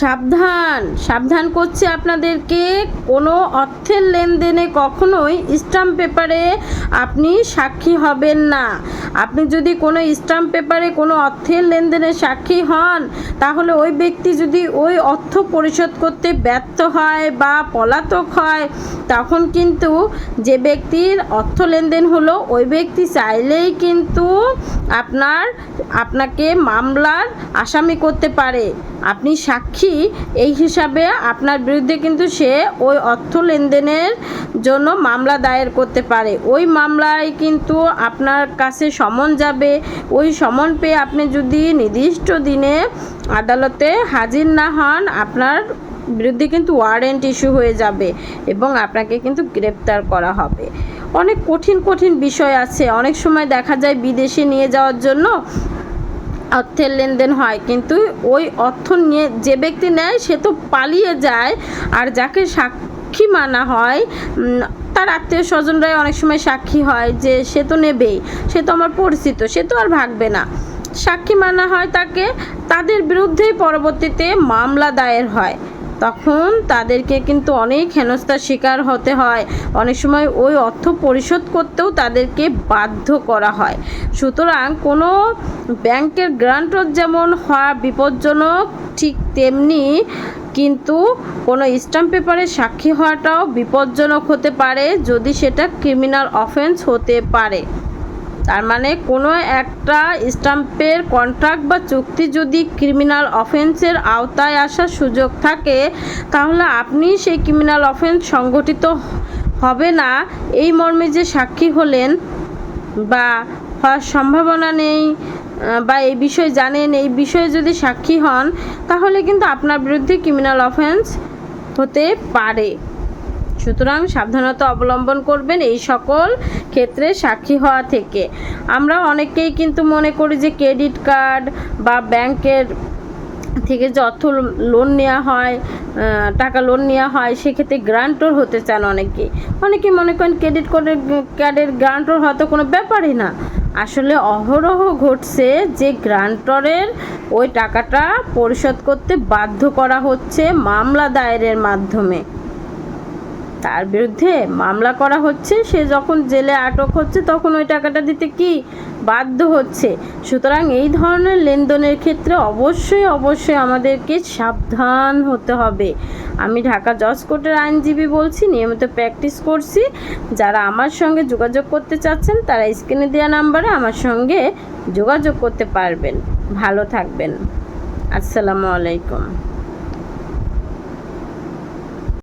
সাবধান সাবধান করছে আপনাদেরকে। কোনো অর্থের লেনদেনে কখনোই স্টাম্প পেপারে আপনি সাক্ষী হবেন না। আপনি যদি কোনো স্টাম্প পেপারে কোনো অর্থের লেনদেনে সাক্ষী হন, তাহলে ওই ব্যক্তি যদি ওই অর্থ পরিশোধ করতে ব্যর্থ হয় বা পলাতক হয়, তখন কিন্তু যে ব্যক্তির অর্থ লেনদেন হলো, ওই ব্যক্তি চাইলেই কিন্তু আপনার, আপনাকে মামলার আসামি করতে পারে। আপনি সাক্ষী এই হিসাবে আপনার বিরুদ্ধে কিন্তু সে ওই অর্থ লেনদেনের জন্য মামলা দায়ের করতে পারে। ওই মামলায় কিন্তু আপনার কাছে সমন যাবে। ওই সমন পেয়ে আপনি যদি নির্দিষ্ট দিনে আদালতে হাজির না হন, আপনার বিরুদ্ধে কিন্তু ওয়ারেন্ট ইস্যু হয়ে যাবে এবং আপনাকে কিন্তু গ্রেপ্তার করা হবে। অনেক কঠিন কঠিন বিষয় আছে। অনেক সময় দেখা যায় বিদেশে নিয়ে যাওয়ার জন্য অর্থের লেনদেন হয়। কিন্তু ওই অর্থ নিয়ে যে ব্যক্তি নেয়, সে তো পালিয়ে যায়। আর যাকে সাক্ষী মানা হয় তার আত্মীয় স্বজনরাই অনেক সময় সাক্ষী হয় যে, সে তো নেবেই। সে তো আমার পরিচিত। সে তো আর ভাগবে না। সাক্ষী মানা হয় তাকে। তাদের বিরুদ্ধেই পরবর্তীতে মামলা দায়ের হয়। তখন তাদেরকে কিন্তু অনেক হেনস্থার শিকার হতে হয়। অনেক সময় ওই অর্থ পরিশোধ করতেও তাদেরকে বাধ্য করা হয়। সুতরাং কোনো ব্যাংকের গ্রান্টর যেমন হওয়া বিপজ্জনক, ঠিক তেমনি কিন্তু কোনো স্ট্যাম্প পেপারে সাক্ষী হওয়াটাও বিপজ্জনক হতে পারে, যদি সেটা ক্রিমিনাল অফেন্স হতে পারে। তার মানে কোনো একটা স্টাম্পের কন্ট্রাক্ট বা চুক্তি যদি ক্রিমিনাল অফেন্সের আওতায় আসার সুযোগ থাকে, তাহলে আপনি সেই ক্রিমিনাল অফেন্স সংগঠিত হবে না। এই মর্মে যে সাক্ষী হলেন বা হওয়ার সম্ভাবনা নেই বা এই বিষয়ে জানেন, এই বিষয়ে যদি সাক্ষী হন, তাহলে কিন্তু আপনার বিরুদ্ধে ক্রিমিনাল অফেন্স হতে পারে। সুতরাং সাবধানতা অবলম্বন করবেন এই সকল ক্ষেত্রে সাক্ষী হওয়া থেকে। আমরা অনেকেই কিন্তু মনে করি যে ক্রেডিট কার্ড বা ব্যাংকের থেকে যে অর্থ লোন নেওয়া হয় টাকা লোন নেওয়া হয়, সেক্ষেত্রে গ্রান্টর হতে চান অনেকে। অনেকে মনে করেন ক্রেডিট কার্ডের কার্ডের গ্রান্টর হয়তো কোনো ব্যাপারই না। আসলে অহরহ ঘটছে যে গ্রান্টরের ওই টাকাটা পরিশোধ করতে বাধ্য করা হচ্ছে মামলা দায়েরের মাধ্যমে। তার বিরুদ্ধে মামলা করা হচ্ছে, সে যখন জেলে আটক হচ্ছে তখন ওই টাকাটা দিতে কি বাধ্য হচ্ছে? সুতরাং এই ধরনের লেনদেনের ক্ষেত্রে অবশ্যই অবশ্যই আমাদেরকে সাবধান হতে হবে। আমি ঢাকা জজ কোর্টের আইনজীবী বলছি, নিয়মিত প্র্যাকটিস করছি। যারা আমার সঙ্গে যোগাযোগ করতে চাচ্ছেন, তারা স্ক্রিনে দেওয়া নাম্বারে আমার সঙ্গে যোগাযোগ করতে পারবেন। ভালো থাকবেন। আসসালামু আলাইকুম।